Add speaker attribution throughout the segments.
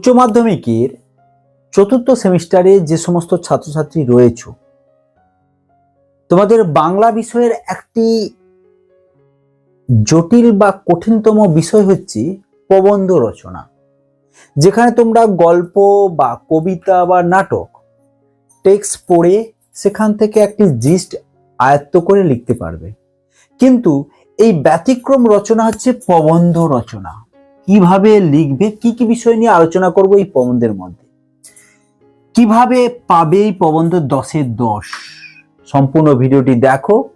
Speaker 1: উচ্চ মাধ্যমিকের চতুর্থ সেমিস্টারে যে সমস্ত ছাত্রছাত্রী রয়েছ, তোমাদের বাংলা বিষয়ের একটি জটিল বা কঠিনতম বিষয় হচ্ছে প্রবন্ধ রচনা, যেখানে তোমরা গল্প বা কবিতা বা নাটক, টেক্সট পড়ে সেখান থেকে একটি জিস্ট আয়ত্ত করে লিখতে পারবে। কিন্তু এই ব্যতিক্রম রচনা হচ্ছে প্রবন্ধ রচনা। কীভাবে লিখবে, কি কি বিষয় নিয়ে আলোচনা করব এই প্রবন্ধের মধ্যে? কীভাবে পাবে এই প্রবন্ধ দশের দশ? সম্পূর্ণ ভিডিওটি দেখো।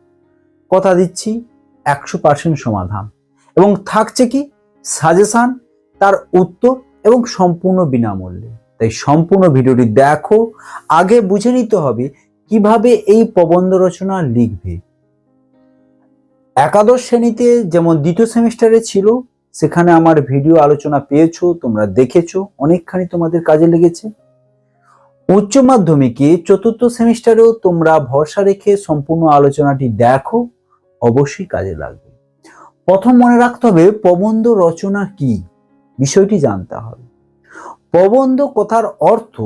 Speaker 1: কথা দিচ্ছি, একশো পার্সেন্ট সমাধান। এবং থাকছে কি সাজেশান তার উত্তর এবং সম্পূর্ণ বিনামূল্যে। তাই সম্পূর্ণ ভিডিওটি দেখো। আগে বুঝে নিতে হবে কীভাবে এই প্রবন্ধ রচনা লিখবে। একাদশ শ্রেণীতে যেমন দ্বিতীয় সেমিস্টারে ছিল সেখানে আমার ভিডিও আলোচনা পেয়েছ, তোমরা দেখেছ, অনেকখানি তোমাদের কাজে লেগেছে। উচ্চ মাধ্যমিকে চতুর্থ সেমিস্টারেও তোমরা ভরসা রেখে সম্পূর্ণ আলোচনাটি দেখো, অবশ্যই কাজে লাগবে। প্রথম মনে রাখতে হবে, প্রবন্ধ রচনা কি? বিষয়টি জানতে হবে। প্রবন্ধ কথার অর্থ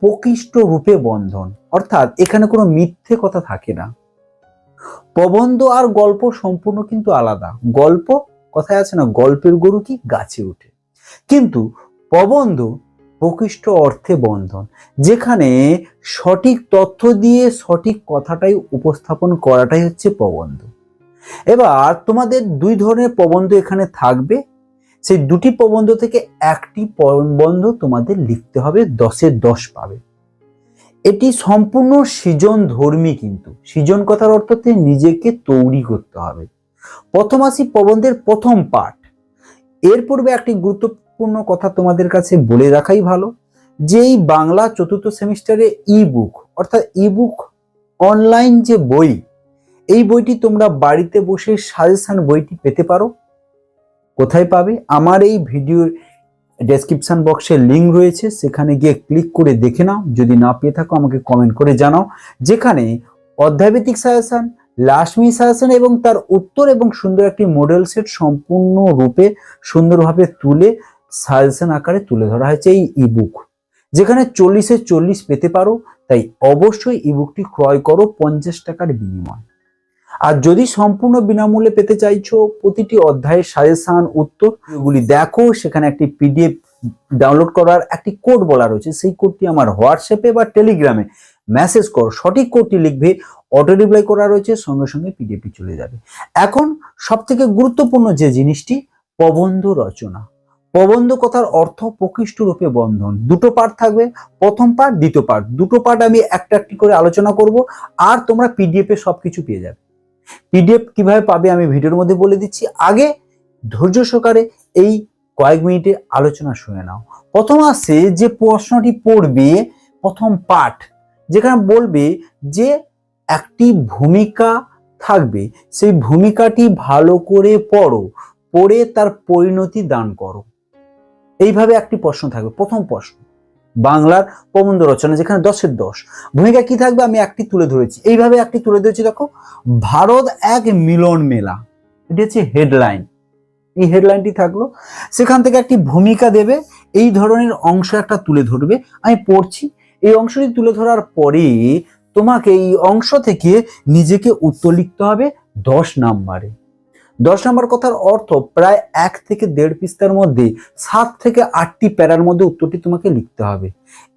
Speaker 1: প্রকৃষ্ট রূপে বন্ধন, অর্থাৎ এখানে কোনো মিথ্যে কথা থাকে না। প্রবন্ধ আর গল্প সম্পূর্ণ কিন্তু আলাদা। গল্প কথায় আছে না, গল্পের গরু কি? গাছে ওঠে কিন্তু প্রবন্ধ প্রকৃষ্ট অর্থে বন্ধন, যেখানে সঠিক তথ্য দিয়ে সঠিক কথাটাই উপস্থাপন করাটাই হচ্ছে প্রবন্ধ। এবার তোমাদের দুই ধরনের প্রবন্ধ এখানে থাকবে। সেই দুটি প্রবন্ধ থেকে একটি প্রবন্ধ তোমাদের লিখতে হবে, দশের দশ পাবে। এটি সম্পূর্ণ সৃজন ধর্মী কিন্তু। সৃজন কথার অর্থতে নিজেকে তৈরি করতে হবে। প্রথম আসি প্রবন্ধের প্রথম পাঠ। এর পূর্বে একটি গুরুত্বপূর্ণ কথা তোমাদের কাছে বলে রাখাই ভালো যে এই বাংলা চতুর্থ সেমিস্টারে ই বুক অর্থাৎ ই বুক অনলাইন যে বই, এই বইটি তোমরা বাড়িতে বসে সাজেশান বইটি পেতে পারো। কোথায় পাবে? আমার এই ভিডিওর ডেসক্রিপশন বক্সে লিঙ্ক রয়েছে, সেখানে গিয়ে ক্লিক করে দেখে নাও। যদি না পেয়ে থাকো, আমাকে কমেন্ট করে জানাও। যেখানে অধ্যায়ভিত্তিক সাজেশন মিনিট সাজেশন এবং তার উত্তর এবং সুন্দর একটি মডেল সেট সম্পূর্ণ রূপে সুন্দরভাবে তুলে সাজেশন আকারে তুলে ধরা হয়েছে এই ইবুক যেখানে চল্লিশে চল্লিশ পেতে পারো, তাই অবশ্যই ইবুকটি ক্রয় করো পঞ্চাশ টাকার বিনিময়। আর যদি সম্পূর্ণ বিনামূল্যে পেতে চাইছো, প্রতিটি অধ্যায়ের সাজেশন উত্তর এগুলি দেখো, সেখানে একটি পিডিএফ ডাউনলোড করার একটি কোড বলা রয়েছে। সেই কোডটি আমার হোয়াটসঅ্যাপে বা টেলিগ্রামে মেসেজ করো, সঠিক কোডটি লিখবে অটো রিপ্লাই করা রয়েছে, সঙ্গে সঙ্গে পিডিএফটি চলে যাবে। এখন সব থেকে গুরুত্বপূর্ণ যে জিনিসটি, প্রবন্ধ রচনা। প্রবন্ধ কথার অর্থ প্রকৃষ্ট রূপে বন্ধন। দুটো পার্ট থাকবে, প্রথম পার্ট দ্বিতীয় পার্ট দুটো পার্ট আমি একটা একটি করে আলোচনা করব, আর তোমরা পিডিএফ এ সবকিছু পেয়ে যাবে। পিডিএফ কীভাবে পাবে আমি ভিডিওর মধ্যে বলে দিচ্ছি। আগে ধৈর্য সহকারে এই কয়েক মিনিটে আলোচনা শুনে নাও। প্রথম আসছে যে প্রশ্নটি পড়বে, প্রথম পাঠ যেখানে বলবে যে একটি ভূমিকা থাকবে, সেই ভূমিকাটি ভালো করে পড়ো, পড়ে তার পরিণতি দান করো। এইভাবে একটি প্রশ্ন থাকবে। প্রথম প্রশ্ন, বাংলার প্রবন্ধ রচনা যেখানে দশের দশ। ভূমিকা কি থাকবে? আমি একটি তুলে ধরেছি। এইভাবে একটি তুলে ধরেছি, দেখো, ভারত এক মিলন মেলা। এটি হচ্ছে হেডলাইন। এই হেডলাইনটি থাকল, সেখান থেকে একটি ভূমিকা দেবে, এই ধরনের অংশ একটা তুলে ধরবে। আমি পড়ছি এই অংশটি তুলে ধরার পরে তোমাকে এই অংশ থেকে নিজেকে উত্তর লিখতে হবে দশ নাম্বারে। দশ নম্বর কথার অর্থ প্রায় এক থেকে দেড় পৃষ্ঠার মধ্যে সাত থেকে আটটি প্যারার মধ্যে উত্তরটি তোমাকে লিখতে হবে।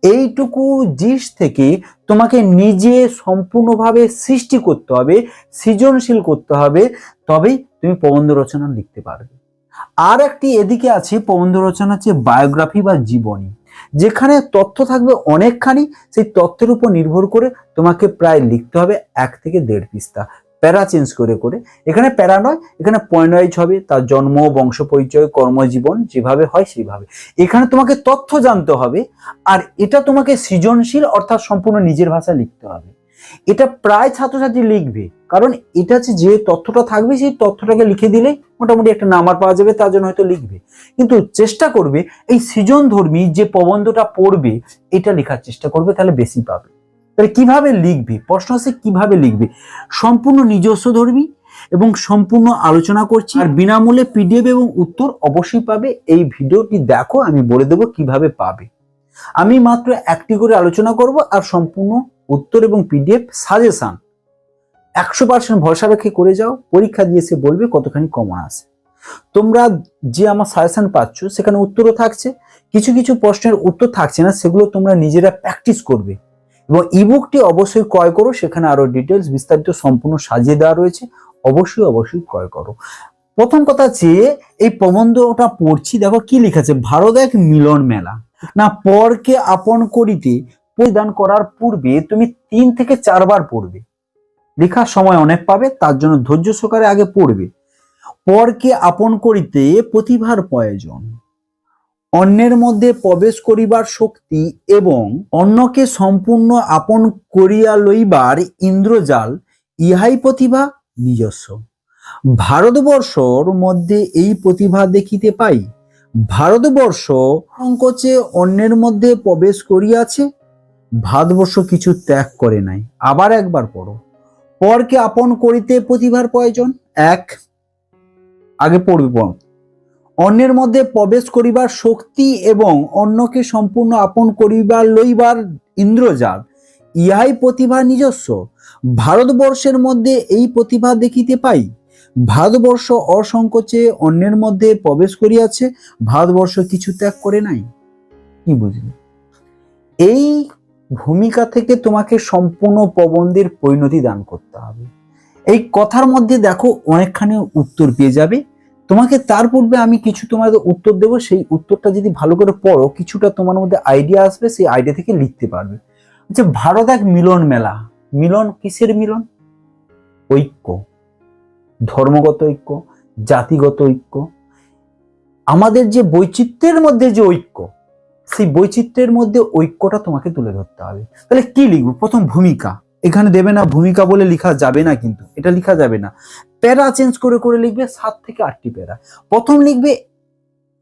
Speaker 1: এইটুকু জিস থেকে তোমাকে নিজে সম্পূর্ণভাবে সৃষ্টি করতে হবে, সৃজনশীল করতে হবে, তবেই তুমি প্রবন্ধ রচনা লিখতে পারবে। আর একটি এদিকে আছে, প্রবন্ধ রচনা হচ্ছে বায়োগ্রাফি বা জীবনী। যেখানে তথ্য থাকবে অনেকখানি, সেই তথ্যের উপর নির্ভর করে তোমাকে প্রায় লিখতে হবে এক থেকে দেড় পিস্তা প্যারা চেঞ্জ করে করে। এখানে প্যারা নয়, এখানে পয়েন্ট ওয়াইজ হবে, তার জন্ম, বংশ পরিচয়, কর্মজীবন যেভাবে হয় সেইভাবে। এখানে তোমাকে তথ্য জানতে হবে, আর এটা তোমাকে সৃজনশীল অর্থাৎ সম্পূর্ণ নিজের ভাষায় লিখতে হবে। এটা প্রায় ছাত্রছাত্রী লিখবে। কারণ এটা হচ্ছে যে তথ্যটা থাকবে, সেই তথ্যটাকে লিখে দিলে মোটামুটি একটা নাম্বার পাওয়া যাবে, তার জন্য হয়তো লিখবে। কিন্তু চেষ্টা করবে, এই সৃজন ধর্মী যে প্রবন্ধটা পড়বে, এটা লেখার চেষ্টা করবে, তাহলে বেশি পাবে। তাহলে কীভাবে লিখবে? প্রশ্ন আছে কীভাবে লিখবে? সম্পূর্ণ নিজস্ব ধর্মী এবং সম্পূর্ণ আলোচনা করছি, আর বিনামূল্যে পিডিএফ এবং উত্তর অবশ্যই পাবে। এই ভিডিওটি দেখো, আমি বলে দেবো কীভাবে পাবে। আমি মাত্র একটি করে আলোচনা করব আর সম্পূর্ণ উত্তর এবং পিডিএফ সাজেশন একশো পার্সেন্ট ভরসা রেখে করে যাও, পরীক্ষা দিয়ে এসে বলবে কতখানি কমন আসে তোমরা যে আমার সাজেশন পাচ্ছ, সেখানে উত্তরও থাকছে, কিছু কিছু প্রশ্নের উত্তর থাকছে না, সেগুলো তোমরা নিজেরা প্র্যাকটিস করবে। এবং ইবুকটি অবশ্যই ক্রয় করো, সেখানে আরও ডিটেলস বিস্তারিত সম্পূর্ণ সাজিয়ে দেওয়া রয়েছে, অবশ্যই অবশ্যই ক্রয় করো। প্রথম কথা যে এই প্রবন্ধটা পড়ছি, দেখো কি লিখেছে, ভারত এক মিলন মেলা। না পরকে আপন করিতে পরিধান করার পূর্বে তুমি তিন থেকে চারবার পড়বে। লেখার সময় অনেক পাবে, তার জন্য ধৈর্য সহকারে আগে পড়বে। পরকে আপন করিতে প্রতিভার প্রয়োজন। অন্যের মধ্যে প্রবেশ করিবার শক্তি এবং অন্যকে সম্পূর্ণ আপন করিয়া লইবার ইন্দ্রজাল, ইহাই প্রতিভা নিজস্ব। ভারতবর্ষর মধ্যে এই প্রতিভা দেখিতে পাই। ভারতবর্ষ সংকোচে অন্যের মধ্যে প্রবেশ করিয়াছে, ভারতবর্ষ কিছু ত্যাগ করে নাই। আবার একবার পড়ো। পরকে আপন করিতে প্রতিভার প্রয়োজন? এক, আগে পড়বে। পড় অন্যের মধ্যে প্রবেশ করিবার শক্তি এবং অন্যকে সম্পূর্ণ আপন করিবার লইবার ইন্দ্রজাল, ইহাই প্রতিভা নিজস্ব। ভারতবর্ষের মধ্যে এই প্রতিভা দেখিতে পাই? ভারতবর্ষ অসংকোচে অন্যের মধ্যে প্রবেশ করিয়াছে, ভারতবর্ষ কিছু ত্যাগ করে নাই? কি বুঝলি? এই ভূমিকা থেকে তোমাকে সম্পূর্ণ প্রবন্ধের পরিণতি দান করতে হবে। এই কথার মধ্যে দেখো অনেকখানি উত্তর পেয়ে যাবে। তোমাকে তার পূর্বে আমি কিছু তোমাদের উত্তর দেবো। সেই উত্তরটা যদি ভালো করে পড়ো, কিছুটা তোমার মধ্যে আইডিয়া আসবে, সেই আইডিয়া থেকে লিখতে পারবে। যে ভারত এক মিলন মেলা। মিলন কিসের মিলন? ঐক্য। ধর্মগত ঐক্য, জাতিগত ঐক্য। আমাদের যে বৈচিত্র্যের মধ্যে যে ঐক্য, সেই বৈচিত্র্যের মধ্যে ঐক্যটা তোমাকে তুলে ধরতে হবে। তাহলে কি লিখব? প্রথম ভূমিকা। এখানে দেবে না ভূমিকা বলে লেখা যাবে না কিন্তু, এটা লেখা যাবে না। প্যারা চেঞ্জ করে করে লিখবে সাত থেকে আটটি প্যারা। প্রথম লিখবে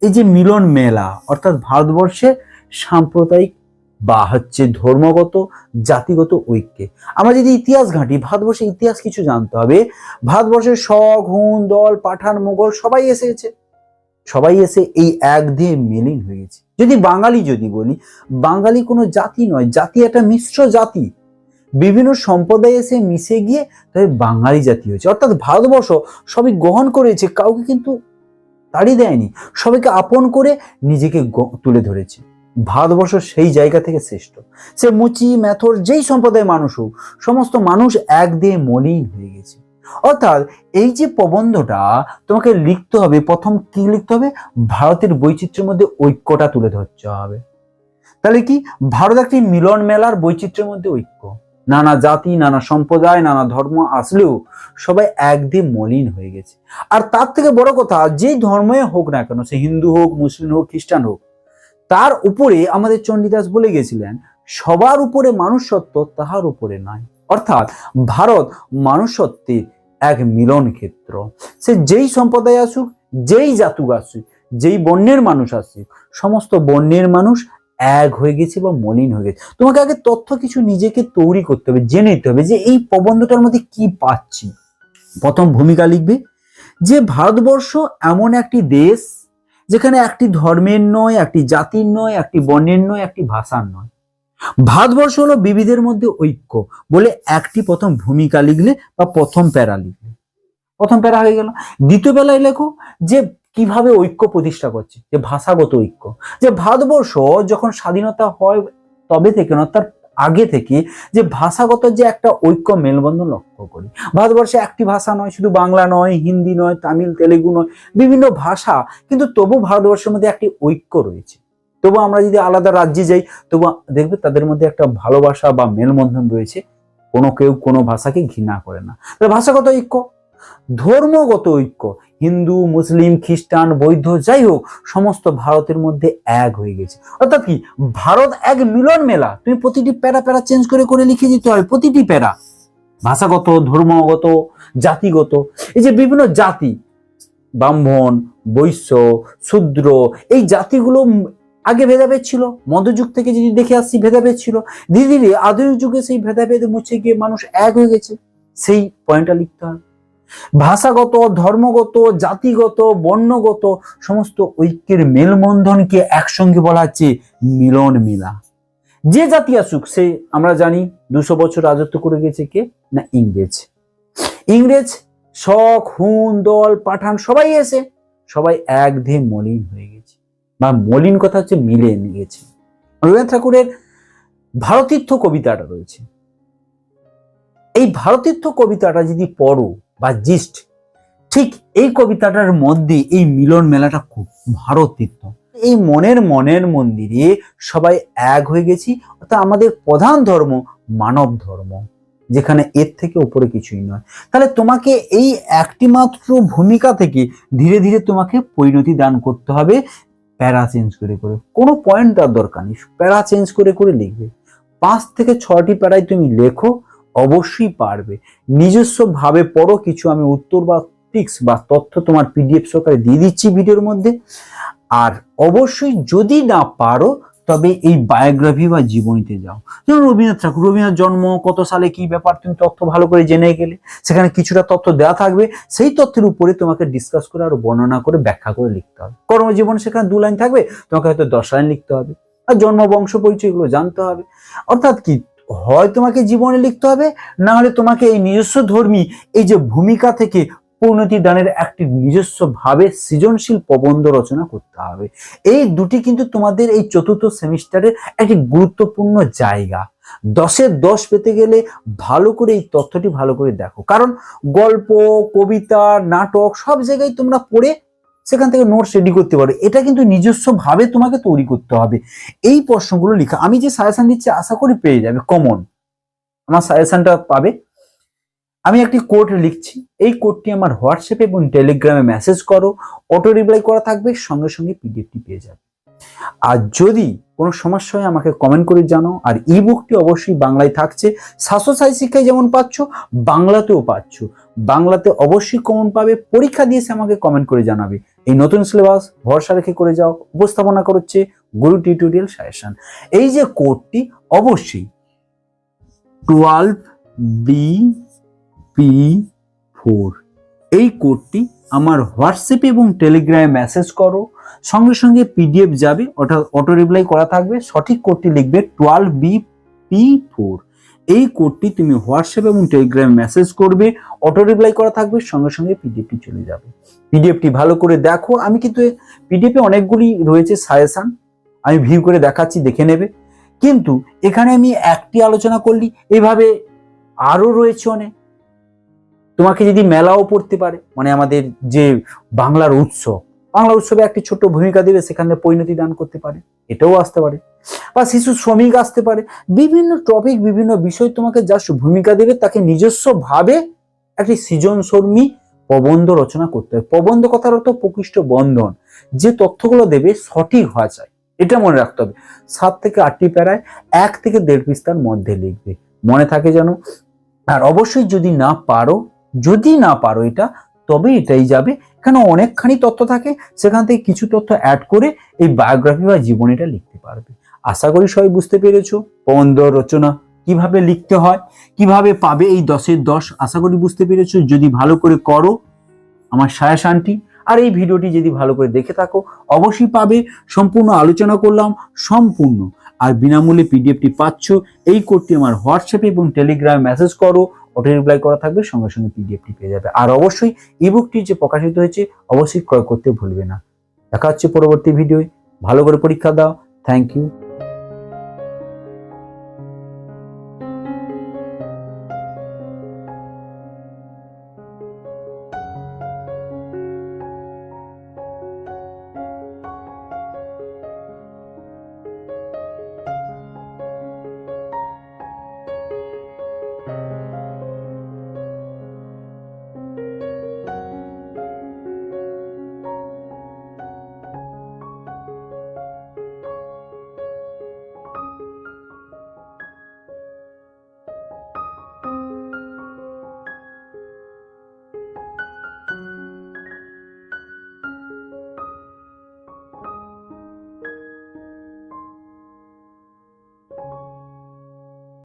Speaker 1: এই যে মিলন মেলা, অর্থাৎ ভারতবর্ষের সাম্প্রদায়িক বা হচ্ছে ধর্মগত, জাতিগত ঐক্যে। আমরা যদি ইতিহাস ঘাঁটি ভারতবর্ষের ইতিহাস কিছু জানতে হবে, ভারতবর্ষের শক, হুন, দল, পাঠান মোগল সবাই এসেছে। সবাই এসে এই এক দিয়ে মেলিন হয়ে গেছে। যদি বাঙালি যদি বলি, বাঙালি কোনো জাতি নয়, জাতি একটা মিশ্র জাতি। বিভিন্ন সম্প্রদায় এসে মিশে গিয়ে তবে বাঙালি জাতি হয়েছে। অর্থাৎ ভারতবর্ষ সবই গ্রহণ করেছে, কাউকে কিন্তু তাড়িয়ে দেয়নি। সবাইকে আপন করে নিজেকে তুলে ধরেছে। ভারতবর্ষ সেই জায়গা থেকে শ্রেষ্ঠ। সে মুচি ম্যাথর যেই সম্প্রদায়ের মানুষ হোক, সমস্ত মানুষ এক দিয়ে মলিন হয়ে গেছে। অর্থাৎ এই যে প্রবন্ধটা তোমাকে লিখতে হবে, প্রথম কি লিখতে হবে? ভারতের বৈচিত্র্যের মধ্যে ঐক্যটা তুলে ধরতে হবে। তাহলে কি? ভারত একটি মিলন মেলার বৈচিত্র্যের মধ্যে ঐক্য। নানা জাতি, নানা সম্প্রদায়, নানা ধর্ম আসলেও সবাই এক দিয়ে মলিন হয়ে গেছে। আর তার থেকে বড় কথা, যেই ধর্মে হোক না কেন, সে হিন্দু হোক, মুসলিম হোক, খ্রিস্টান হোক তার উপরে আমাদের চণ্ডীদাস বলে গেছিলেন, সবার উপরে মানুষত্ব তাহার উপরে নয় অর্থাৎ ভারত মানুষত্বের এক মিলন ক্ষেত্র। সে যেই সম্প্রদায় আসুক, যেই জাতুক আসুক, যেই বর্ণের মানুষ আসুক, সমস্ত বর্ণের মানুষ এক হয়ে গেছে বা মলিন হয়ে গেছে। তোমাকে আগে তথ্য কিছু নিজেকে তৈরি করতে হবে, জেনে নিতে হবে যে এই প্রবন্ধটার মধ্যে কি পাচ্ছি। প্রথম ভূমিকা লিখবে যে, ভারতবর্ষ এমন একটি দেশ যেখানে একটি ধর্মের নয়, একটি জাতির নয়, একটি বর্ণের নয়, একটি ভাষার নয়। ভারতবর্ষ হলো বিবিধের মধ্যে ঐক্য বলে একটি প্রথম ভূমিকা লিখলে বা প্রথম প্যারা লিখলে। প্রথম প্যারা হয়ে গেল। দ্বিতীয় বেলায় লেখো যে কীভাবে ঐক্য প্রতিষ্ঠা করছে, যে ভাষাগত ঐক্য। যে ভারতবর্ষ যখন স্বাধীনতা হয় তবে থেকে না তার আগে থেকে যে ভাষাগত যে একটা ঐক্য মেলবন্ধন লক্ষ্য করি। ভারতবর্ষে একটি ভাষা নয়, শুধু বাংলা নয়, হিন্দি নয়, তামিল, তেলেগু নয়, বিভিন্ন ভাষা, কিন্তু তবু ভারতবর্ষের মধ্যে একটি ঐক্য রয়েছে। তবু আমরা যদি আলাদা রাজ্যে যাই, তবু দেখবে তাদের মধ্যে একটা ভালোবাসা বা মেলবন্ধন রয়েছে। কোনো কেউ কোনো ভাষাকে ঘৃণা করে না। তাহলে ভাষাগত ঐক্য ধর্মগত ঐক্য, হিন্দু, মুসলিম, খ্রিস্টান, বৌদ্ধ যাই হোক সমস্ত ভারতের মধ্যে এক হয়ে গেছে। অর্থাৎ কি? ভারত এক মিলন মেলা। তুমি প্রতিটি প্যারা প্যারা চেঞ্জ করে করে লিখে দিতে হয়, প্রতিটি প্যারা। ভাষাগত, ধর্মগত, জাতিগত। এই যে বিভিন্ন জাতি, ব্রাহ্মণ, বৈশ্য, শূদ্র, এই জাতিগুলো আগে ভেদাভেদ ছিল। মধ্যযুগ থেকে যদি দেখে আসছি ভেদাভেদ ছিল। ধীরে ধীরে আধুনিক যুগে সেই ভেদাভেদ মুছে গিয়ে মানুষ এক হয়ে গেছে। সেই পয়েন্টটা লিখতে হবে ভাষাগত, ধর্মগত, জাতিগত, বর্ণগত সমস্ত ঐক্যের মেলবন্ধনকে একসঙ্গে বলা হচ্ছে মিলন মেলা। যে জাতি আসুক, সে আমরা জানি দুশো বছর রাজত্ব করে গেছে কে? না, ইংরেজ। ইংরেজ শখ হুন, দল, পাঠান, সবাই এসে, সবাই এক ধে মলিন হয়ে গেছে। বা মলিন কথা হচ্ছে মিলে গেছে। রবীন্দ্রনাথ ঠাকুরের ভারতীর্থ কবিতাটা রয়েছে। এই ভারতীর্থ কবিতাটা যদি পড়ো বা জিস্ট। ঠিক এই কবিতাটার মধ্যে এই মিলন মেলাটা খুব ভারতীর্থ এই মনের মনের মন্দিরে সবাই এক হয়ে গেছি, অর্থাৎ আমাদের প্রধান ধর্ম মানব ধর্ম, যেখানে এর থেকে উপরে কিছুই নয়। তাহলে তোমাকে এই একটি মাত্র ভূমিকা থেকে ধীরে ধীরে তোমাকে পরিণতি দান করতে হবে, প্যারা চেঞ্জ করে করে। কোনো পয়েন্ট তার দরকার নেই, প্যারা চেঞ্জ করে করে লিখবে। পাঁচ থেকে ছটি প্যারায় তুমি লেখো অবশ্যই পারবে। নিজস্ব ভাবে পড়ো, কিছু আমি উত্তর বা টিক্স বা তথ্য তোমার পিডিএফ সহকারে দিয়ে দিচ্ছি ভিডিওর মধ্যে। আর অবশ্যই যদি না পারো, তবে এই বায়োগ্রাফি বা জীবনীতে যাও। যেমন রবীন্দ্রনাথ ঠাকুর, রবীন্দ্রনাথ জন্ম কত সালে, কি ব্যাপার, তুমি তথ্য ভালো করে জেনে গেলে। সেখানে কিছুটা তথ্য দেওয়া থাকবে। সেই তথ্যের উপরে তোমাকে ডিসকাস করে আর বর্ণনা করে, ব্যাখ্যা করে লিখতে হবে। কর্মজীবন সেখানে দু লাইন থাকবে, তোমাকে হয়তো দশ লাইন লিখতে হবে। আর জন্ম, বংশ, পরিচয় এগুলো জানতে হবে। অর্থাৎ কি? হয় তোমাকে জীবনে লিখতে হবে, না হলে তোমাকে এই নিজস্ব ধর্মী, এই যে ভূমিকা থেকে পরিণতি দানের একটি নিজস্ব ভাবে সৃজনশীল প্রবন্ধ রচনা করতে হবে। এই দুটি কিন্তু তোমাদের এই চতুর্থ সেমিস্টারের একটি গুরুত্বপূর্ণ জায়গা। দশের দশ পেতে গেলে ভালো করে এই তথ্যটি ভালো করে দেখো। কারণ গল্প, কবিতা, নাটক সব জায়গায় তোমরা পড়ে সেখান থেকে নোটস রেডি করতে পারো। এটা কিন্তু নিজস্বভাবে তোমাকে তৈরি করতে হবে। এই প্রশ্নগুলো লেখা। আমি যে সাজেশন দিচ্ছি, আশা করি পেয়ে যাবে। কমন আমার সাজেশনটা পাবে। আমি একটি কোড লিখছি। এই কোডটি আমার হোয়াটসঅ্যাপে এবং টেলিগ্রামে মেসেজ করো। অটো রিপ্লাই করা থাকবে। সঙ্গে সঙ্গে পিডিএফটি পেয়ে যাবে। আর যদি কোনো সমস্যা হয় আমাকে কমেন্ট করে জানো আর ই বুকটি অবশ্যই বাংলায় থাকছে। স্বাস্থ্য সাই শিক্ষায় যেমন পাচ্ছ, বাংলাতেও পাচ্ছ। বাংলাতে অবশ্যই কমন পাবে। পরীক্ষা দিয়ে এসে আমাকে কমেন্ট করে জানাবে। এই নতুন সিলেবাস ভরসা রেখে করে যাও। উপস্থাপনা করছে গুরু টিউটোরিয়াল সাজেশন এই যে কোডটি অবশ্যই টুয়েলভ বি পি ফোর এই কোডটি আমার হোয়াটসঅ্যাপে এবং টেলিগ্রামে মেসেজ করো। সঙ্গে সঙ্গে পিডিএফ যাবে ওটা অটো রিপ্লাই করা থাকবে, সঠিক কোডটি লিখবে টুয়েলভ বি পি ফোর এই কোডটি তুমি হোয়াটসঅ্যাপ এবং টেলিগ্রামে মেসেজ করবে অটো রিপ্লাই করা থাকবে, সঙ্গে সঙ্গে পিডিএফটি চলে যাবে। পিডিএফটি ভালো করে দেখো, আমি কিন্তু পিডিএফে অনেকগুলি রয়েছে সাজেশন আমি ভিউ করে দেখাচ্ছি, দেখে নেবে। কিন্তু এখানে আমি একটি আলোচনা করলি, এভাবে আরও রয়েছে অনেক। তোমাকে যদি মেলাও পড়তে পারে মানে আমাদের যে বাংলার উৎসব বাংলা উৎসবে একটি ছোট্ট ভূমিকা দেবে সেখানে পরিণতি দান করতে পারে, এটাও আসতে পারে। বা শিশু শ্রমিক আসতে পারে। বিভিন্ন টপিক বিভিন্ন বিষয় তোমাকে যা ভূমিকা দেবে, তাকে নিজস্ব ভাবে একটি সৃজনশর্মী প্রবন্ধ রচনা করতে হবে। প্রবন্ধ কথার অর্থ প্রকৃষ্ট বন্ধন। যে তথ্যগুলো দেবে সঠিক হওয়া চাই, এটা মনে রাখতে হবে। সাত থেকে আটটি প্যারায় এক থেকে দেড় পৃষ্ঠার মধ্যে লিখবে। মনে থাকে যেন, আর অবশ্যই যদি না পারো, যদি না পারো এটা তবে এটাই যাবে। এখানে অনেকখানি তথ্য থাকে, সেখান থেকে কিছু তথ্য অ্যাড করে এই বায়োগ্রাফি বা জীবনীটা লিখতে পারবে। আশা করি সবাই বুঝতে পেরেছ। প্রবন্ধ রচনা কীভাবে লিখতে হয়, কীভাবে পাবে এই দশের দশ, আশা করি বুঝতে পেরেছ। যদি ভালো করে করো, আমার সায়াসানটি আর এই ভিডিওটি যদি ভালো করে দেখে থাকো, অবশ্যই পাবে। সম্পূর্ণ আলোচনা করলাম, সম্পূর্ণ। আর বিনামূল্যে পিডিএফটি পাচ্ছ। এই কোডটি আমার হোয়াটসঅ্যাপে এবং টেলিগ্রামে মেসেজ করো। অটো রিপ্লাই করা থাকবে, সঙ্গে সঙ্গে পিডিএফটি পেয়ে যাবে। আর অবশ্যই ইবুকটি যে প্রকাশিত হয়েছে, অবশ্যই ক্রয় করতে ভুলবে না। দেখা হচ্ছে পরবর্তী ভিডিও ভালো করে পরীক্ষা দাও। Thank you